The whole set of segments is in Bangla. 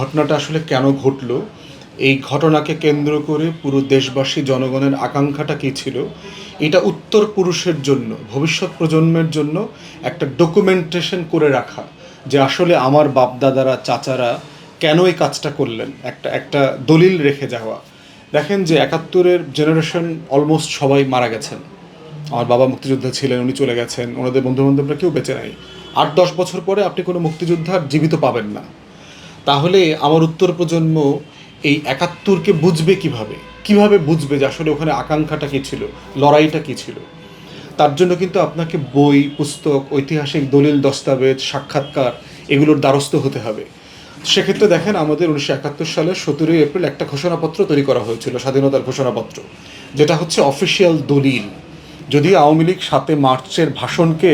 ঘটনাটা আসলে কেন ঘটলো? এই ঘটনাকে কেন্দ্র করে পুরো দেশবাসী, জনগণের আকাঙ্ক্ষাটা কী ছিল? এটা উত্তর পুরুষের জন্য, ভবিষ্যৎ প্রজন্মের জন্য একটা ডকুমেন্টেশন করে রাখা যে আসলে আমার বাপদাদারা, চাচারা কেন এই কাজটা করলেন? একটা একটা দলিল রেখে যাওয়া। দেখেন যে একাত্তরের জেনারেশন অলমোস্ট সবাই মারা গেছেন। আমার বাবা মুক্তিযোদ্ধা ছিলেন, উনি চলে গেছেন, ওনাদের বন্ধুবান্ধবরা কেউ বেঁচে নাই। আট, দশ বছর পরে আপনি কোনো মুক্তিযোদ্ধার জীবিত পাবেন না। তাহলে আমার উত্তর প্রজন্ম এই একাত্তরকে বুঝবে কীভাবে? কীভাবে বুঝবে যে আসলে ওখানে আকাঙ্ক্ষাটা কী ছিল? লড়াইটা কী ছিল? তার জন্য কিন্তু আপনাকে বই, পুস্তক, ঐতিহাসিক দলিল, দস্তাবেজ, সাক্ষাৎকার এগুলোর দ্বারস্থ হতে হবে। সেক্ষেত্রে দেখেন আমাদের উনিশশো একাত্তর সালের সতেরোই এপ্রিল একটা ঘোষণাপত্র তৈরি করা হয়েছিল, স্বাধীনতার ঘোষণাপত্র। যেটা হচ্ছে অফিসিয়াল দলিল। যদি আওয়ামী লীগ সাতে মার্চের ভাষণকে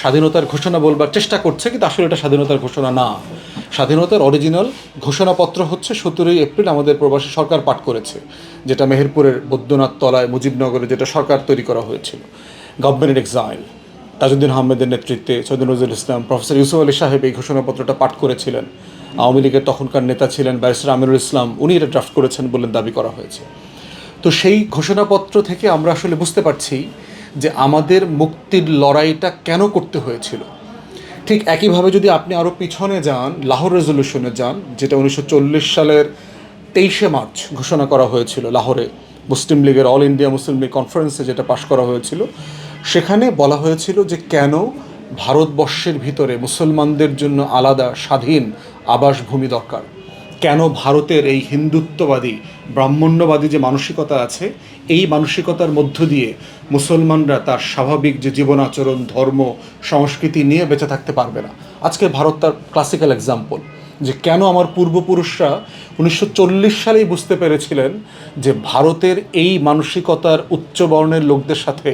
স্বাধীনতার ঘোষণা বলবার চেষ্টা করছে, কিন্তু আসলে এটা স্বাধীনতার ঘোষণা না। স্বাধীনতার অরিজিনাল ঘোষণাপত্র হচ্ছে সতেরোই এপ্রিল আমাদের প্রবাসী সরকার পাঠ করেছে, যেটা মেহেরপুরের বৈদ্যনাথ তলায় মুজিবনগরে যেটা সরকার তৈরি করা হয়েছিল গভর্নমেন্ট এক্সাইল তাজউদ্দিন আহমেদের নেতৃত্বে সৈয়দ নজরুল ইসলাম, প্রফেসর ইউসুফ আলী সাহেব এই ঘোষণাপত্রটা পাঠ করেছিলেন। আওয়ামী লীগের তখনকার নেতা ছিলেন ব্যারিস্টার আমিরুল ইসলাম, উনি এটা ড্রাফট করেছেন বলে দাবি করা হয়েছে। তো সেই ঘোষণাপত্র থেকে আমরা আসলে বুঝতে পারছি যে আমাদের মুক্তির লড়াইটা কেন করতে হয়েছিল। ঠিক একইভাবে যদি আপনি আরও পিছনে যান, লাহোর রেজলিউশনে যান, যেটা উনিশশো চল্লিশ সালের তেইশে মার্চ ঘোষণা করা হয়েছিল লাহোরে, মুসলিম লীগের অল ইন্ডিয়া মুসলিম লীগ কনফারেন্সে যেটা পাশ করা হয়েছিল, সেখানে বলা হয়েছিল যে কেন ভারতবর্ষের ভিতরে মুসলমানদের জন্য আলাদা স্বাধীন আবাসভূমি দরকার। কেন ভারতের এই হিন্দুত্ববাদী, ব্রাহ্মণ্যবাদী যে মানসিকতা আছে, এই মানসিকতার মধ্য দিয়ে মুসলমানরা তার স্বাভাবিক যে জীবন আচরণ ধর্ম, সংস্কৃতি নিয়ে বেঁচে থাকতে পারবে না। আজকে ভারত তার ক্লাসিক্যাল এক্সাম্পল যে কেন আমার পূর্বপুরুষরা উনিশশো চল্লিশ সালেই বুঝতে পেরেছিলেন যে ভারতের এই মানসিকতার উচ্চ বর্ণের লোকদের সাথে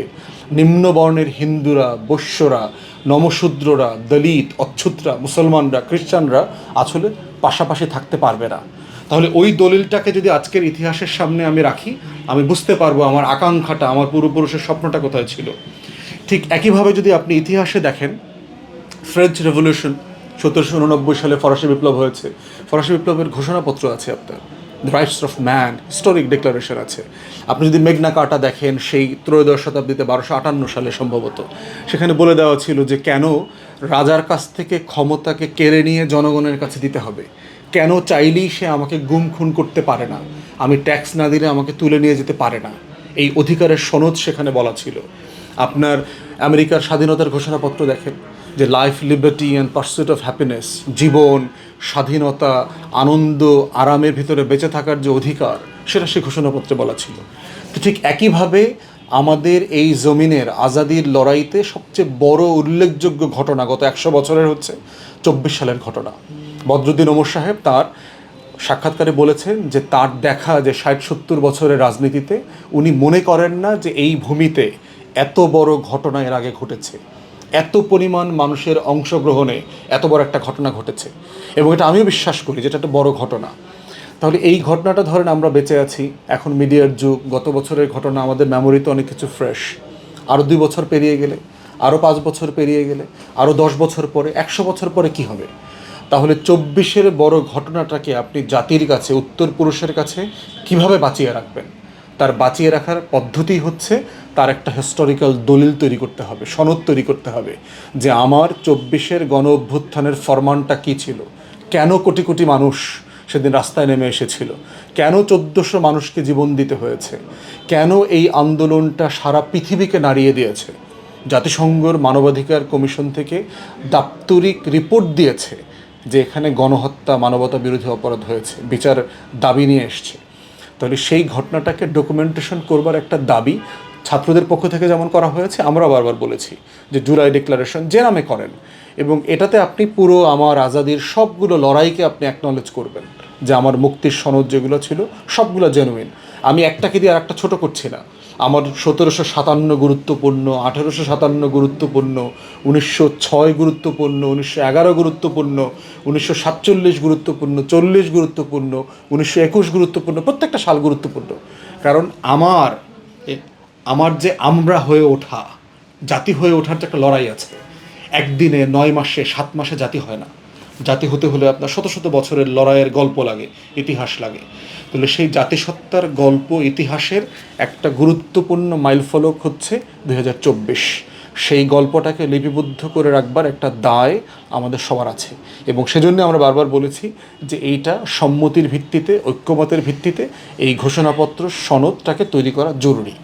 নিম্নবর্ণের হিন্দুরা, বৈশ্যরা নমশূদ্ররা, দলিত, অচ্ছুতরা, মুসলমানরা, খ্রিস্টানরা আসলে পাশাপাশি থাকতে পারবে না। তাহলে ওই দলিলটাকে যদি আজকের ইতিহাসের সামনে আমি রাখি, আমি বুঝতে পারব আমার আকাঙ্ক্ষাটা, আমার পূর্বপুরুষের স্বপ্নটা কোথায় ছিল। ঠিক একইভাবে যদি আপনি ইতিহাসে দেখেন ফ্রেঞ্চ রেভলিউশন সতেরোশো উননব্বই সালে ফরাসি বিপ্লব হয়েছে। ফরাসি বিপ্লবের ঘোষণাপত্র আছে আপনার। The rights of man historic declaration আছে। আপনি যদি মেঘনা কাটা দেখেন, সেই ত্রয়োদশ শতাব্দীতে বারোশো আটান্ন সালে সম্ভবত। সেখানে বলে দেওয়া ছিল যে কেন রাজার কাছ থেকে ক্ষমতাকে কেড়ে নিয়ে জনগণের কাছে দিতে হবে? কেন চাইলেই সে আমাকে গুম খুন করতে পারে না? আমি ট্যাক্স না দিলে আমাকে তুলে নিয়ে যেতে পারে না। এই অধিকারের সনদ সেখানে বলা ছিল। আপনার আমেরিকার স্বাধীনতার ঘোষণাপত্র দেখেন। যে life liberty and pursuit of happiness জীবন, স্বাধীনতা, আনন্দ, আরামের ভিতরে বেঁচে থাকার যে অধিকার, সেটা সে ঘোষণাপত্রে বলা ছিল। তো ঠিক একইভাবে আমাদের এই জমিনের আজাদির লড়াইতে সবচেয়ে বড় উল্লেখযোগ্য ঘটনা গত একশো বছরের হচ্ছে চব্বিশ সালের ঘটনা। বদরুদ্দিন ওমর সাহেব তার সাক্ষাৎকারে বলেছেন যে তার দেখা যে ষাট সত্তর বছরের রাজনীতিতে উনি মনে করেন না যে এই ভূমিতে এত বড় ঘটনা এর আগে ঘটেছে। এত পরিমাণ মানুষের অংশগ্রহণে এত বড় একটা ঘটনা ঘটেছে। এবং এটা আমিও বিশ্বাস করি যেটা একটা বড় ঘটনা। তাহলে এই ঘটনাটা ধরেন আমরা বেঁচে আছি, এখন মিডিয়ার যুগ, গত বছরের ঘটনা, আমাদের মেমোরিতে অনেক কিছু ফ্রেশ আরও দুই বছর পেরিয়ে গেলে আরও পাঁচ বছর পেরিয়ে গেলে আরও দশ বছর পরে, একশো বছর পরে কি হবে? তাহলে চব্বিশের বড় ঘটনাটাকে আপনি জাতির কাছে, উত্তর পুরুষের কাছে কীভাবে বাঁচিয়ে রাখবেন? তার বাঁচিয়ে রাখার পদ্ধতি হচ্ছে তার একটা হিস্টোরিক্যাল দলিল তৈরি করতে হবে, সনদ তৈরি করতে হবে যে আমার চব্বিশের গণ অভ্যুত্থানের ফরমানটা কী ছিল? কেন কোটি কোটি মানুষ সেদিন রাস্তায় নেমে এসেছিল? কেন চোদ্দোশো মানুষকে জীবন দিতে হয়েছে? কেন এই আন্দোলনটা সারা পৃথিবীকে নাড়িয়ে দিয়েছে? জাতিসংঘর মানবাধিকার কমিশন থেকে দাপ্তরিক রিপোর্ট দিয়েছে যে এখানে গণহত্যা মানবতা বিরোধী অপরাধ হয়েছে, বিচার দাবি নিয়ে এসছে। তাহলে সেই ঘটনাটাকে ডকুমেন্টেশন করবার একটা দাবি ছাত্রদের পক্ষ থেকে যেমন করা হয়েছে আমরা বারবার বলেছি যে জুলাই ডিক্লারেশন যে নামে করেন এবং এটাতে আপনি পুরো আমার আজাদির সবগুলো লড়াইকে আপনি অ্যাকনলেজ করবেন যে আমার মুক্তির সনদ যেগুলো ছিল সবগুলো জেনুইন আমি একটাকে দিয়ে আর একটা ছোটো করছি না। আমার সতেরোশো সাতান্ন গুরুত্বপূর্ণ, আঠেরোশো সাতান্ন গুরুত্বপূর্ণ, উনিশশো ছয় গুরুত্বপূর্ণ, উনিশশো এগারো গুরুত্বপূর্ণ, উনিশশো সাতচল্লিশ গুরুত্বপূর্ণ, চল্লিশ গুরুত্বপূর্ণ, উনিশশো একুশ গুরুত্বপূর্ণ, প্রত্যেকটা সাল গুরুত্বপূর্ণ। কারণ আমার আমার যে আমরা হয়ে ওঠা, জাতি হয়ে ওঠার যে একটা লড়াই আছে, একদিনে নয় মাসে, সাত মাসে জাতি হয় না। জাতি হতে হলে আপনার শত শত বছরের লড়াইয়ের গল্প লাগে, ইতিহাস লাগে। তাহলে সেই জাতিসত্তার গল্প, ইতিহাসের একটা গুরুত্বপূর্ণ মাইলফলক হচ্ছে দু হাজার চব্বিশ। সেই গল্পটাকে লিপিবদ্ধ করে রাখবার একটা দায় আমাদের সবার আছে। এবং সেজন্য আমরা বারবার বলেছি যে এইটা সম্মতির ভিত্তিতে, ঐক্যমতের ভিত্তিতে এই ঘোষণাপত্র, সনদটাকে তৈরি করা জরুরি।